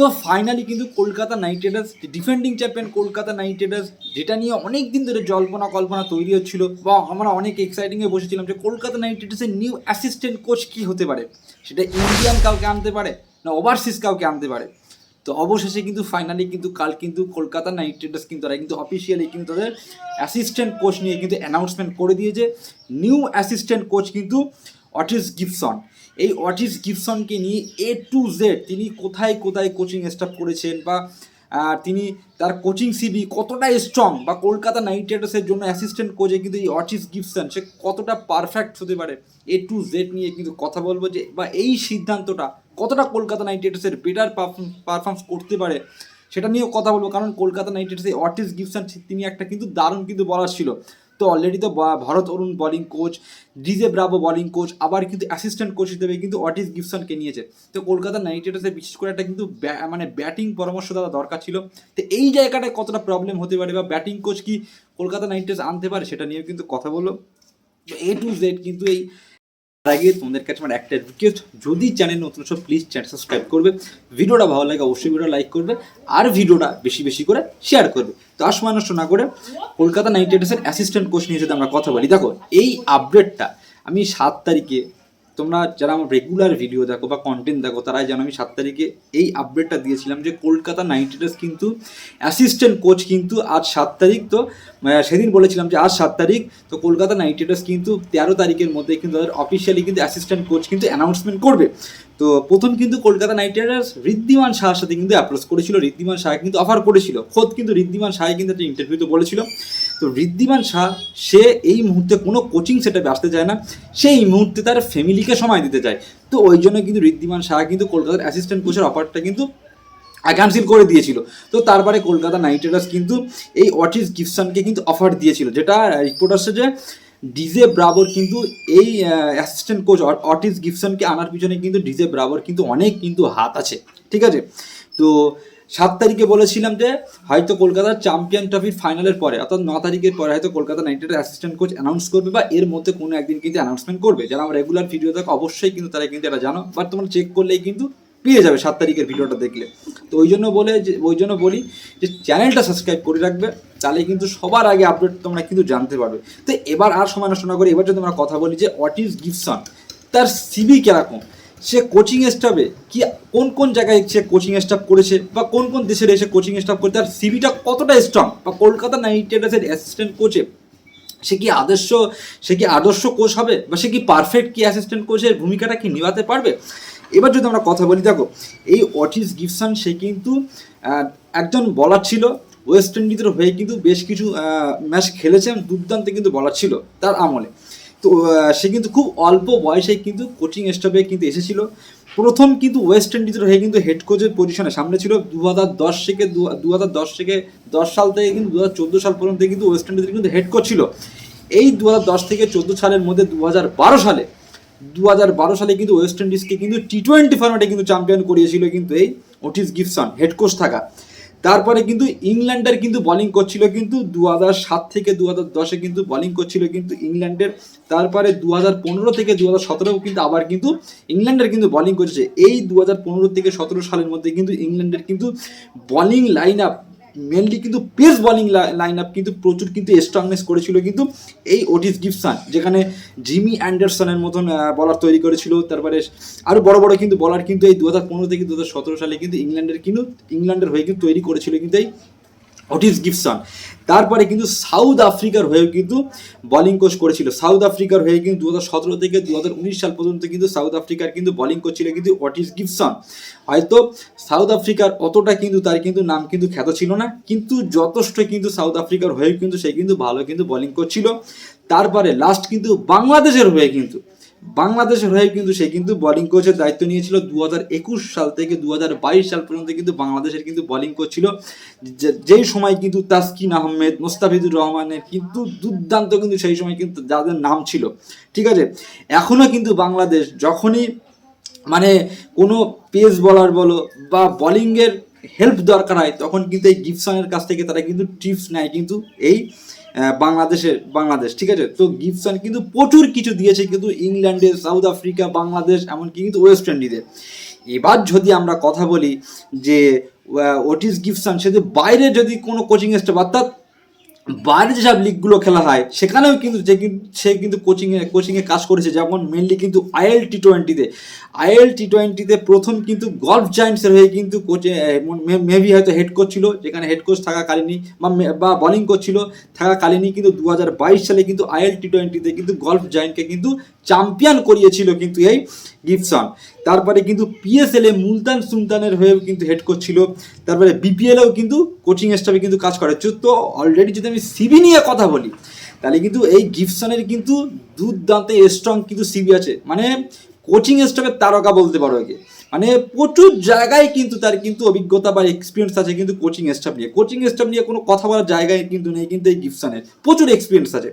তো ফাইনালি কিন্তু Kolkata Knight Riders defending champion Kolkata Knight Riders যেটা নিয়ে অনেক দিন ধরে জল্পনা কল্পনা তৈরি হচ্ছিল বা আমরা অনেক এক্সাইটিংয়ে বসেছিলাম যে কলকাতা নাইট রাইডার্সের নিউ অ্যাসিস্ট্যান্ট কোচ কী হতে পারে? সেটা ইন্ডিয়ান কাউকে আনতে পারে না ওভারসিজ কাউকে আনতে পারে? তো অবশেষে কিন্তু ফাইনালি কিন্তু কাল কিন্তু কলকাতা নাইট রাইডার্স কিন্তু তারা কিন্তু অফিসিয়ালি কিন্তু তাদের অ্যাসিস্ট্যান্ট কোচ নিয়ে কিন্তু অ্যানাউন্সমেন্ট করে দিয়েছে। নিউ অ্যাসিস্ট্যান্ট কোচ কিন্তু অটিস গিফসন এই অটিস গিফসনকে নিয়ে এ টু জেড তিনি কোথায় কোথায় কোচিং স্টাফ করেছেন বা তিনি তার কোচিং সিবি কতটা স্ট্রং বা কলকাতা নাইট রাইডার্সের জন্য অ্যাসিস্ট্যান্ট কোচে কিন্তু এই অটিস গিফসন সে কতটা পারফেক্ট হতে পারে? এ টু জেড নিয়ে কিন্তু কথা বলব যে, বা এই সিদ্ধান্তটা কতটা কলকাতা নাইট রাইডার্সের বেটার পারফর্মস করতে পারে সেটা নিয়েও কথা বলব। কারণ কলকাতা নাইট রাইডার্স এই অটিস গিফসন তিনি একটা কিন্তু দারুণ কিন্তু বলার ছিল। তো অলরেডি তো Bharat Arun bowling coach DJ Bravo bowling coach আবার কিন্তু অ্যাসিস্ট্যান্ট কোচ হিসেবে কিন্তু অটিস গিফসনকে নিয়েছে। তো কলকাতা নাইট রাইডার্সের বিশেষ করে একটা কিন্তু মানে ব্যাটিং পরামর্শ দেওয়া দরকার ছিল। তো এই জায়গাটায় কতটা প্রবলেম হতে পারে বা ব্যাটিং কোচ কি কলকাতা নাইট রাইডার্স আনতে পারে সেটা নিয়েও কিন্তু কথা বলল। এ টু জেড কিন্তু এই আগে তোমাদের কাছে আমার একটা রিকোয়েস্ট যদি চ্যানেল নতুন সব প্লিজ চ্যানেল সাবস্ক্রাইব করবে। ভিডিওটা ভালো লাগে অবশ্যই ভিডিও লাইক করবে আর ভিডিওটা বেশি বেশি করে শেয়ার করবে। আস মানুষ না করে কলকাতা নাইট রাইডার্সের অ্যাসিস্ট্যান্ট কোচ নিয়ে যদি আমরা কথা বলি, দেখো, এই আপডেটটা আমি সাত তারিখে তোমরা যারা আমার রেগুলার ভিডিও দেখো বা কন্টেন্ট দেখো, তারাই জানো আমি সাত তারিখে এই আপডেটটা দিয়েছিলাম যে কলকাতা নাইট রাইডার্স কিন্তু অ্যাসিস্ট্যান্ট কোচ কিন্তু আজ সাত তারিখ তো সেদিন বলেছিলাম যে আজ সাত তারিখ, তো কলকাতা নাইট রাইডার্স কিন্তু তেরো তারিখের মধ্যে কিন্তু তাদের অফিসিয়ালি কিন্তু অ্যাসিস্ট্যান্ট কোচ কিন্তু অ্যানাউন্সমেন্ট করবে। তো প্রথম কিন্তু কলকাতা নাইট রাইডার্স ঋদ্ধিমান শাহের সাথে কিন্তু অ্যাপ্রোচ করেছিল। ঋদ্ধিমান শাহ কিন্তু অফার করেছিল। খোদ কিন্তু ঋদ্ধিমান শাহ কিন্তু একটা ইন্টারভিউতে বলেছিল। তো ঋদ্ধিমান শাহ সে এই মুহূর্তে কোনো কোচিং সেটাপে আসতে চায় না। সেই মুহূর্তে তার ফ্যামিলিকে সময় দিতে চায়। তো ওই জন্য কিন্তু ঋদ্ধিমান শাহ কিন্তু কলকাতার অ্যাসিস্ট্যান্ট কোচের অফারটা কিন্তু ক্যান্সেল করে দিয়েছিল। তো তারপরে কলকাতা নাইট রাইডার্স কিন্তু এই অটিস গিফসনকে কিন্তু অফার দিয়েছিল। যেটা রিপোর্ট আসছে যে ডিজে ব্রাভোর কিন্তু এই অ্যাসিস্ট্যান্ট কোচ অটিস গিফসনকে আনার পিছনে কিন্তু ডিজে ব্রাভোর কিন্তু অনেক কিন্তু হাত আছে, ঠিক আছে? তো সাত তারিখে বলেছিলাম যে, হয়তো কলকাতার চ্যাম্পিয়ন ট্রফির ফাইনালের পরে, অর্থাৎ ন তারিখের পরে হয়তো Kolkata Knight Riders assistant coach announce করবে বা এর মধ্যে কোনো একদিন কিন্তু অ্যানাউন্সমেন্ট করবে। যারা আমার রেগুলার ভিডিও দেখো, অবশ্যই কিন্তু তারা কিন্তু এটা জানো। বাট তোমরা চেক করলেই কিন্তু পেয়ে যাবে সাত তারিখের ভিডিওটা দেখলে। তো ওই জন্য বলে যে, ওই জন্য বলি যে, চ্যানেলটা সাবস্ক্রাইব করে রাখবে, তাহলে কিন্তু সবার আগে আপডেট তোমরা কিন্তু জানতে পারবে। তো এবার আর সময় নষ্ট না করে এবার যদি আমরা কথা বলি যে অটিস গিফসন তার সিবি কীরকম? সে কোচিং স্টাফে কি, কোন কোন জায়গায় সে কোচিং স্টাফ করেছে বা কোন কোন দেশের এসে কোচিং স্টাফ করে তার সিবিটা কতটা স্ট্রং বা কলকাতা নাইট রাইডার্সের অ্যাসিস্ট্যান্ট কোচে সে কি আদর্শ, সে কি আদর্শ কোচ হবে? বা সে কি পারফেক্ট কি অ্যাসিস্ট্যান্ট কোচের ভূমিকাটা কি নিভাতে পারবে? এবার যদি আমরা কথা বলি, দেখো, এই অটিস গিফসন, সে কিন্তু একজন বলার ছিল ওয়েস্ট ইন্ডিজের হয়ে কিন্তু বেশ কিছু ম্যাচ খেলেছেন দুর্দান্ত কিন্তু বলার ছিল তার আমলে। তো সে কিন্তু খুব অল্প বয়সে কিন্তু কোচিং স্টাফে কিন্তু এসেছিল। প্রথম কিন্তু ওয়েস্ট ইন্ডিজের হয়ে কিন্তু হেড কোচের পজিশনে সামনে ছিল। দু হাজার দশ থেকে দু হাজার দশ থেকে দশ সাল থেকে কিন্তু দু হাজার চোদ্দ সাল পর্যন্ত কিন্তু ওয়েস্ট ইন্ডিজের কিন্তু হেড কোচ ছিল। এই দু হাজার দশ থেকে চোদ্দ সালের মধ্যে দু হাজার বারো সালে দু হাজার বারো সালে কিন্তু ওয়েস্ট ইন্ডিজকে কিন্তু টি টোয়েন্টি ফর্মেটে কিন্তু চ্যাম্পিয়ন করিয়েছিল কিন্তু এই ওটিস গিফসন হেড কোচ থাকা। তারপরে কিন্তু ইংল্যান্ডের কিন্তু বোলিং করছিল কিন্তু দু হাজার সাত থেকে দু হাজার দশে কিন্তু বোলিং করছিল কিন্তু ইংল্যান্ডের। তারপরে দু হাজার পনেরো থেকে দু হাজার সতেরো কিন্তু আবার কিন্তু ইংল্যান্ডের কিন্তু বোলিং করেছে। এই দু হাজার পনেরো থেকে সতেরো সালের মধ্যে কিন্তু ইংল্যান্ডের কিন্তু বোলিং লাইন আপ মেনলি কিন্তু পেস বলিং লাইন আপ কিন্তু প্রচুর কিন্তু স্ট্রংনেস করেছিল কিন্তু এই ওটিস গিফসান যেখানে জিমি অ্যান্ডারসনের মতন বলার তৈরি করেছিল। তারপরে আরও বড় বড় কিন্তু বলার কিন্তু এই দু হাজার পনেরো থেকে দু হাজার সতেরো সালে কিন্তু ইংল্যান্ডের কিন্তু ইংল্যান্ডের হয়ে কিন্তু তৈরি করেছিল কিন্তু এই অটিস গিফসন তারপরে কিন্তু সাউথ আফ্রিকার হয়েও কিন্তু বোলিং কোচ করেছিল। সাউথ আফ্রিকার হয়ে কিন্তু দু হাজার সতেরো থেকে দু হাজার উনিশ সাল পর্যন্ত কিন্তু সাউথ আফ্রিকার কিন্তু বোলিং করছিল কিন্তু অটিস গিফসন হয়তো সাউথ আফ্রিকার অতটা কিন্তু তার কিন্তু নাম কিন্তু খ্যাত ছিল না, কিন্তু যথেষ্ট কিন্তু সাউথ আফ্রিকার হয়ে কিন্তু সে কিন্তু ভালো কিন্তু বোলিং করছিল তারপরে লাস্ট কিন্তু বাংলাদেশের হয়ে কিন্তু বাংলাদেশের হয়ে কিন্তু সে কিন্তু বোলিং কোচের দায়িত্ব নিয়েছিল দু একুশ সাল থেকে দু বাইশ সাল পর্যন্ত কিন্তু বাংলাদেশের কিন্তু বোলিং করছিল যে- যেই সময় কিন্তু তাসকিন আহমেদ, মোস্তাফিজুর রহমানের কিন্তু দুর্দান্ত কিন্তু সেই সময় কিন্তু যাদের নাম ছিল। ঠিক আছে? এখনও কিন্তু বাংলাদেশ যখনই মানে কোনো পেস বলার বলো বা বোলিংয়ের হেল্প দরকার হয়, তখন কিন্তু এই গিফসনের কাছ থেকে তারা কিন্তু টিপস নেয়। কিন্তু এই বাংলাদেশের, বাংলাদেশ, ঠিক আছে? তো গিফসন কিন্তু প্রচুর কিছু দিয়েছে, কিন্তু ইংল্যান্ডে, সাউথ আফ্রিকা, বাংলাদেশ, এমনকি কিন্তু ওয়েস্ট ইন্ডিজে। এবার যদি আমরা কথা বলি যে ওটিস গিফসন সে বাইরে যদি কোনো কোচিং স্টাফ অর্থাৎ বাইরে যেসব লিগগুলো খেলা হয়, সেখানেও কিন্তু যে সে কিন্তু কোচিংয়ে কোচিংয়ে কাজ করেছে, যেমন মেনলি কিন্তু আইএল টি টোয়েন্টিতে আইএল টি টোয়েন্টিতে প্রথম কিন্তু গল্ফ জায়েন্টসের হয়ে কিন্তু কোচে মেবি হয়তো হেড কোচ ছিল, যেখানে হেড কোচ থাকাকালীনই, বা বা বোলিং কোচ ছিল, থাকাকালীনই কিন্তু দু হাজার বাইশ সালে কিন্তু আইএল টি টোয়েন্টিতে কিন্তু গল্ফ জায়েন্টকে কিন্তু চ্যাম্পিয়ন করিয়েছিল কিন্তু এই গিফসন তারপরে কিন্তু পিএসএল এ মুলতান সুলতানের হয়েও কিন্তু হেড কোচ ছিল। তারপরে বিপিএলেও কিন্তু কোচিং স্টাফে কিন্তু কাজ করে। তো অলরেডি যদি আমি সিবি নিয়ে কথা বলি, তাহলে কিন্তু এই গিফসনের কিন্তু দুর্দান্ত স্ট্রং কিন্তু সিবি আছে। মানে কোচিং স্টাফের তারকা বলতে পারো একে। মানে প্রচুর জায়গায় কিন্তু তার কিন্তু অভিজ্ঞতা বা এক্সপিরিয়েন্স আছে কিন্তু কোচিং স্টাফ নিয়ে। কোচিং স্টাফ নিয়ে কোনো কথা বলার জায়গায় কিন্তু নেই, কিন্তু এই গিফসনের প্রচুর এক্সপিরিয়েন্স আছে।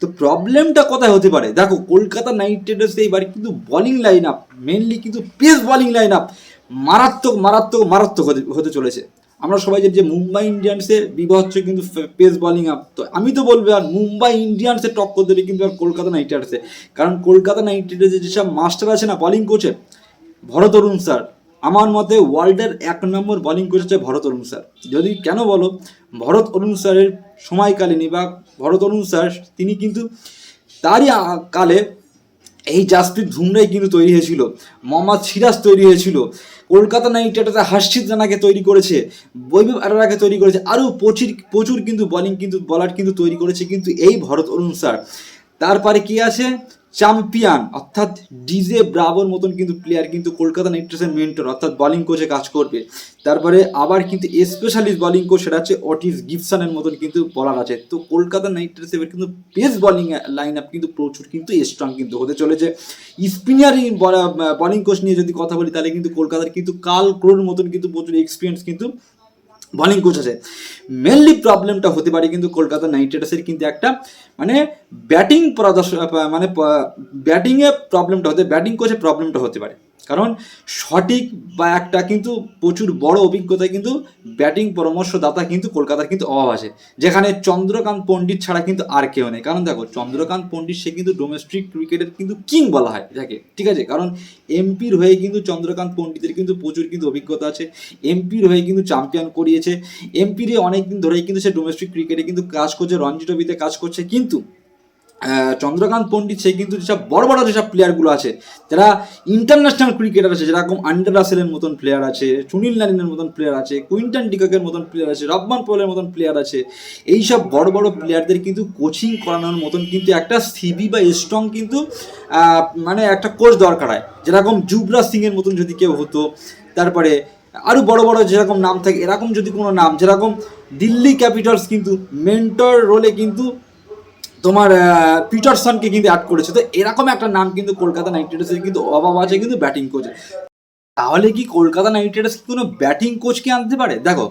তো প্রবলেমটা কোথায় হতে পারে? দেখো, কলকাতা নাইট রাইডার্স এইবার কিন্তু বোলিং লাইন আপ মেনলি কিন্তু পেস বলিং লাইন আপ মারাত্মক মারাত্মক মারাত্মক হতে চলেছে। আমরা সবাই যে মুম্বাই ইন্ডিয়ান্সের বিভৎস কিন্তু পেস বলিং আপ তো আমি তো বলব, আর মুম্বাই ইন্ডিয়ান্সের টক্কর দেবে কিন্তু আর কলকাতা নাইট রাইডার্সে কারণ কলকাতা নাইট রাইডার্সের যেসব মাস্টার আছে না বলিং কোচে ভরত অরুণ স্যার। আমার মতে ওয়ার্ল্ডের এক নম্বর বোলিং হচ্ছে ভরত অরুণ স্যার। যদি কেন বলো ভরত অরুণ স্যারের সময়কালীনই বা ভরত অরুণ স্যার, তিনি কিন্তু তারই কালে এই জাসপ্রীত ধুমরাই কিন্তু তৈরি হয়েছিল। মোহাম্মদ সিরাজ তৈরি হয়েছিল। কলকাতা নাইট রাইডার্স হার্ষিত জানাকে তৈরি করেছে, বৈভব আরোরাকে তৈরি করেছে, আরও প্রচুর প্রচুর কিন্তু বোলিং কিন্তু বলার কিন্তু তৈরি করেছে কিন্তু এই ভরত অরুণ স্যার। তারপরে কি আছে চ্যাম্পিয়ন অর্থাৎ ডিজে ব্রাভোর মতন কিন্তু প্লেয়ার কিন্তু কলকাতা নাইট রাইডার্সের মেন্টর অর্থাৎ বোলিং কোচে কাজ করবে। তারপরে আবার কিন্তু স্পেশালিস্ট বোলিং কোচ সেটা হচ্ছে অটিস গিফসনের মতন কিন্তু বলার আছে। তো কলকাতা নাইট রাইডার্স এবার কিন্তু পেস বোলিং লাইন আপ কিন্তু প্রচুর কিন্তু স্ট্রং কিন্তু হতে চলেছে। স্পিনার বোলিং কোচ নিয়ে যদি কথা বলি, তাহলে কিন্তু কলকাতার কিন্তু কাল ক্রোর মতন কিন্তু প্রচুর এক্সপিরিয়েন্স কিন্তু বোলিং কোচ আছে। মেনলি প্রবলেমটা হতে পারে কিন্তু কলকাতা নাইট রাইডার্সের কিন্তু একটা মানে ব্যাটিং প্রদর্শন মানে ব্যাটিংয়ে প্রবলেমটা হতে ব্যাটিং কোচে প্রবলেমটা হতে পারে। কারণ সঠিক বা একটা কিন্তু প্রচুর বড় অভিজ্ঞতা কিন্তু ব্যাটিং পরামর্শদাতা কিন্তু কলকাতার কিন্তু অভাব আছে। যেখানে চন্দ্রকান্ত পণ্ডিত ছাড়া কিন্তু আর কেউ নেই। কারণ দেখো, চন্দ্রকান্ত পণ্ডিত, সে কিন্তু ডোমেস্টিক ক্রিকেটের কিন্তু কিং বলা হয়। যাকে ঠিক আছে? কারণ এমপির হয়ে কিন্তু চন্দ্রকান্ত পণ্ডিতের কিন্তু প্রচুর কিন্তু অভিজ্ঞতা আছে। এমপির হয়ে কিন্তু চ্যাম্পিয়ন করিয়েছে। এমপির অনেক দিন ধরেই কিন্তু সে ডোমেস্টিক ক্রিকেটে কিন্তু কাজ করছে, রঞ্জি ট্রফিতে কাজ করছে। কিন্তু চন্দ্রকান্ত পণ্ডিত সে কিন্তু যেসব বড় বড় যেসব প্লেয়ারগুলো আছে, যারা ইন্টারন্যাশনাল ক্রিকেটার আছে, যেরকম আন্ডার রাসেলের মতন প্লেয়ার আছে, সুনীল নারিনের মতন প্লেয়ার আছে কুইন্টন ডিককের মতন প্লেয়ার আছে, রব্বান পোলের মতন প্লেয়ার আছে, এইসব বড় বড় প্লেয়ারদের কিন্তু কোচিং করানোর মতন কিন্তু একটা সিবি বা স্ট্রং কিন্তু মানে একটা কোচ দরকার হয়। যেরকম যুবরাজ সিংয়ের মতন যদি কেউ হতো, তারপরে আরও বড় বড় যেরকম নাম থাকে, এরকম যদি কোনো নাম, যেরকম দিল্লি ক্যাপিটালস কিন্তু মেন্টর রোলে কিন্তু তোমার পিটারসনকে কিন্তু অ্যাড করেছে। তো এরকম একটা নাম কিন্তু কলকাতা নাইট রাইডার্সের কিন্তু অভাব আছে, কিন্তু ব্যাটিং কোচ তাহলে কি কলকাতা নাইট রাইডার্স কোনো ব্যাটিং কোচকে আনতে পারে? দেখো,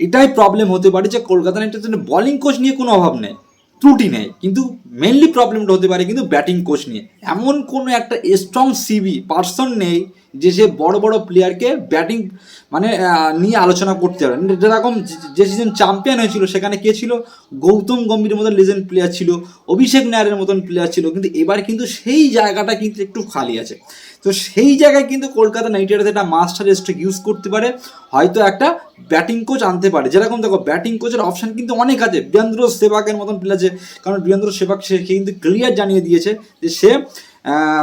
এটাই প্রবলেম হতে পারে যে কলকাতা নাইট রাইডার্সের বলিং কোচ নিয়ে কোনো অভাব নেই, ত্রুটি নেই। কিন্তু মেনলি প্রবলেমটা হতে পারে কিন্তু ব্যাটিং কোচ নিয়ে। এমন কোনো একটা স্ট্রং সিবি পার্সন নেই যে সে বড় বড় প্লেয়ারকে ব্যাটিং মানে নিয়ে আলোচনা করতে পারে যেরকম যে- সিজন চ্যাম্পিয়ন হয়েছিল, সেখানে কে ছিল? গৌতম গম্ভীরের মতন লেজেন্ড প্লেয়ার ছিল, অভিষেক নায়ারের মতন প্লেয়ার ছিল, কিন্তু এবার কিন্তু সেই জায়গাটা কিন্তু একটু খালি আছে। তো সেই জায়গায় কিন্তু কলকাতা নাইট রাইডার্স একটা মাস্টার স্ট্রোক ইউজ করতে পারে, হয়তো একটা ব্যাটিং কোচ আনতে পারে। যেরকম দেখো ব্যাটিং কোচের অপশন কিন্তু অনেক আছে। বীরেন্দ্র সেবাকের মতন প্লেয়ার আছে কারণ বীরেন্দ্র সেবাক সে কিন্তু ক্লিয়ার জানিয়ে দিয়েছে যে সে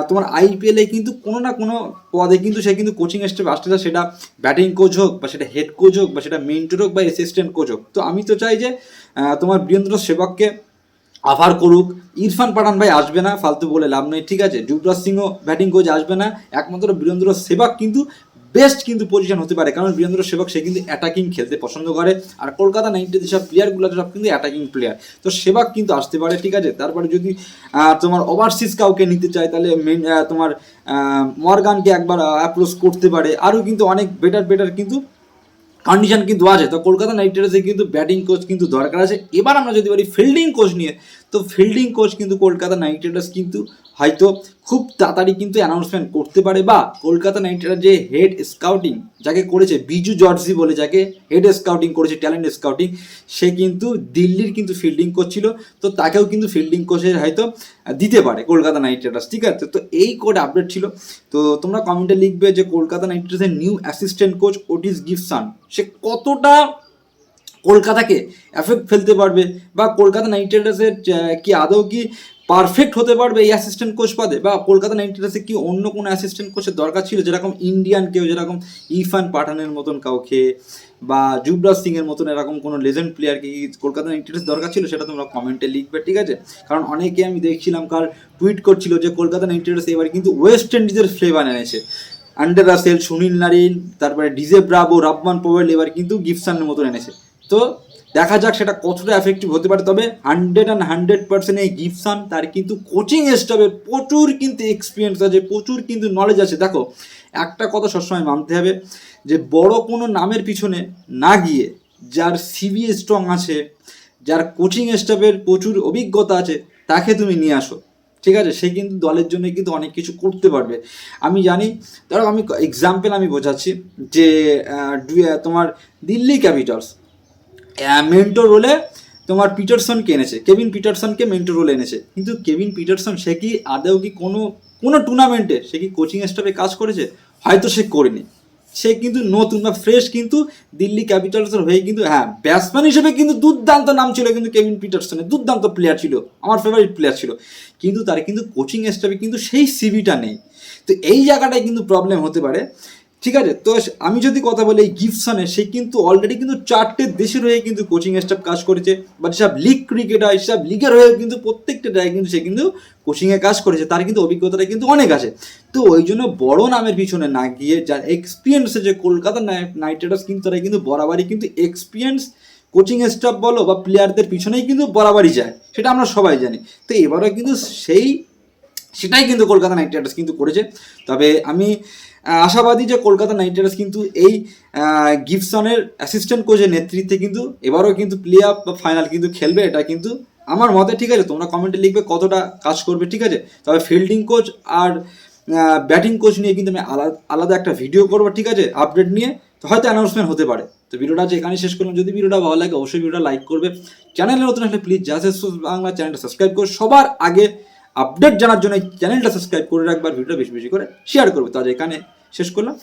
তোমার আইপিএলে কিন্তু কোনো না কোনো পদে কিন্তু সে কিন্তু কোচিং স্টাফ আসতে সেটা ব্যাটিং কোচ হোক বা সেটা হেড কোচ হোক বা সেটা মেন্টর হোক বা অ্যাসিস্ট্যান্ট কোচ হোক। তো আমি তো চাই যে তোমার বীরেন্দ্র সেবককে আভার করুক। ইরফান পাঠান ভাই আসবে না, ফালতু বলে লাভ নেই। ঠিক আছে, যুবরাজ সিংও ব্যাটিং কোচ আসবে না। একমাত্র বীরেন্দ্র সেবাক কিন্তু বেস্ট কিন্তু পজিশন হতে পারে। কারণ বীরেন্দ্র সেবক, সে কিন্তু অ্যাটাকিং খেলতে পছন্দ করে। আর কলকাতা নাইটে যেসব প্লেয়ারগুলো সব কিন্তু অ্যাটাকিং প্লেয়ার তো সেবক কিন্তু আসতে পারে, ঠিক আছে? তারপরে যদি তোমার ওভারসিজ কাউকে নিতে চায়, তাহলে মেন তোমার মর্গানকে একবার অ্যাপ্রোচ করতে পারে। আরও কিন্তু অনেক বেটার বেটার কিন্তু কন্ডিশন কিন্তু আছে। তো কলকাতা নাইট রাইডার্সে কিন্তু ব্যাটিং কোচ কিন্তু দরকার আছে। এবার আমরা যদি বলি ফিল্ডিং কোচ নিয়ে, তো ফিল্ডিং কোচ কিন্তু কলকাতা নাইট রাইডার্স কিন্তু হয়তো খুব তাড়াতাড়ি কিন্তু অ্যানাউন্সমেন্ট করতে পারে বা কলকাতা নাইট যে হেড স্কাউটিং যাকে করেছে বিজু জর্জি বলে যাকে হেড স্কাউটিং করেছে ট্যালেন্ট স্কাউটিং সে কিন্তু দিল্লির কিন্তু ফিল্ডিং করছিল তো তাকেও কিন্তু ফিল্ডিং কোচের হয়তো দিতে পারে কলকাতা নাইট রাইডার্স ঠিক আছে? তো এই কোড আপডেট ছিল। তো তোমরা কমেন্টে লিখবে যে কলকাতা নাইট রাইডার্সের new assistant coach Otis Gibson সে কতটা কলকাতাকে এফেক্ট ফেলতে পারবে বা কলকাতা নাইট রাইডার্সের কি আদৌ কি পারফেক্ট হতে পারবে এই অ্যাসিস্ট্যান্ট কোচ পদে? বা কলকাতা নাইট কি অন্য কোনো অ্যাসিস্ট্যান্ট কোচের দরকার ছিল? যেরকম ইন্ডিয়ান কেউ, যেরকম ইফান পাঠানের মতন কাউকে, বা যুবরাজ সিংয়ের মতন এরকম কোনো লেজেন্ড প্লেয়ারকে কি কলকাতা নাইট দরকার ছিল? সেটা তোমরা কমেন্টে লিখবে, ঠিক আছে? কারণ অনেকে আমি দেখছিলাম, কার টুইট করছিল যে কলকাতা নাইট এবার কিন্তু ওয়েস্ট ইন্ডিজের ফ্লেভার এনেছে। আন্ডার রাসেল সুনীল নারিন তারপরে ডিজে ব্রাভো রাবমান পোয়েল এবার কিন্তু গিফসানের মতন এনেছে। তো দেখা যাক সেটা কতটা এফেক্টিভ হতে পারে। তবে হান্ড্রেড অ্যান্ড হান্ড্রেড পার্সেন্ট এই গিফসান তার কিন্তু কোচিং স্টাফের প্রচুর কিন্তু এক্সপিরিয়েন্স আছে, প্রচুর কিন্তু নলেজ আছে। দেখো, একটা কথা সবসময় মানতে হবে যে, বড় কোনো নামের পিছনে না গিয়ে যার সিবি স্ট্রং আছে, যার কোচিং স্টাফের প্রচুর অভিজ্ঞতা আছে, তাকে তুমি নিয়ে আসো। ঠিক আছে? সে কিন্তু দলের জন্য কিন্তু অনেক কিছু করতে পারবে। আমি জানি, ধরো আমি এক্সাম্পল আমি বোঝাচ্ছি যে তোমার দিল্লি ক্যাপিটালস মেন্টর রোলে তোমার পিটারসনকে এনেছে, কেভিন পিটারসনকে মেন্টর রোলে এনেছে। কিন্তু কেভিন পিটারসন, সে কি আদৌ কি কোনো কোনো টুর্নামেন্টে সে কি কোচিং স্টাফে কাজ করেছে? হয়তো সে করেনি। সে কিন্তু নতুন বা ফ্রেশ কিন্তু দিল্লি ক্যাপিটালসের হয়ে কিন্তু হ্যাঁ ব্যাটসম্যান হিসেবে কিন্তু দুর্দান্ত নাম ছিল কিন্তু কেভিন পিটারসনের, দুর্দান্ত প্লেয়ার ছিল, আমার ফেভারিট প্লেয়ার ছিল। কিন্তু তার কিন্তু কোচিং স্টাফে কিন্তু সেই সিবিটা নেই। তো এই জায়গাটায় কিন্তু প্রবলেম হতে পারে। ঠিক আছে? তো আমি যদি কথা বলি এই গিফসনের সে কিন্তু অলরেডি কিন্তু চারটে দেশের হয়ে কিন্তু কোচিং স্টাফ কাজ করেছে। বা যেসব লিগ ক্রিকেটার সেসব লিগের হয়ে কিন্তু প্রত্যেকটা জায়গায় কিন্তু সে কিন্তু কোচিংয়ে কাজ করেছে। তার কিন্তু অভিজ্ঞতাটা কিন্তু অনেক আছে। তো ওই জন্য বড় নামের পিছনে না গিয়ে যার এক্সপিরিয়েন্স যে কলকাতা নাইট রাইডার্স কিন্তু তারা কিন্তু বরাবরই কিন্তু এক্সপিরিয়েন্স কোচিং স্টাফ বলো বা প্লেয়ারদের পিছনেই কিন্তু বরাবরই যায়। সেটা আমরা সবাই জানি। তো এবারও কিন্তু সেই, সেটাই কিন্তু কলকাতা নাইট রাইডার্স কিন্তু করেছে। তবে আমি আশাবাদী যে কলকাতা নাইট রাইডার্স কিন্তু এই গিফসনের অ্যাসিস্ট্যান্ট কোচের নেতৃত্বে কিন্তু এবারও কিন্তু প্লে অফ বা ফাইনাল কিন্তু খেলবে, এটা কিন্তু আমার মতে, ঠিক আছে? তোমরা কমেন্টে লিখবে কতটা কাজ করবে, ঠিক আছে? তবে ফিল্ডিং কোচ আর ব্যাটিং কোচ নিয়ে কিন্তু আমি আলাদা আলাদা একটা ভিডিও করব, ঠিক আছে? আপডেট নিয়ে, তো হয়তো অ্যানাউন্সমেন্ট হতে পারে। তো ভিডিওটা আজ এখানে শেষ করলাম। যদি ভিডিওটা ভালো লাগে, অবশ্যই ভিডিওটা লাইক করবে। চ্যানেলে নতুন আসলে প্লিজ যা বাংলা চ্যানেলটা সাবস্ক্রাইব করে সবার আগে আপডেট জানার জন্য চ্যানেলটা সাবস্ক্রাইব করে রাখবার ভিডিওটা বেশি বেশি করে শেয়ার করবে। তাহলে এখানে শেষ করলাম।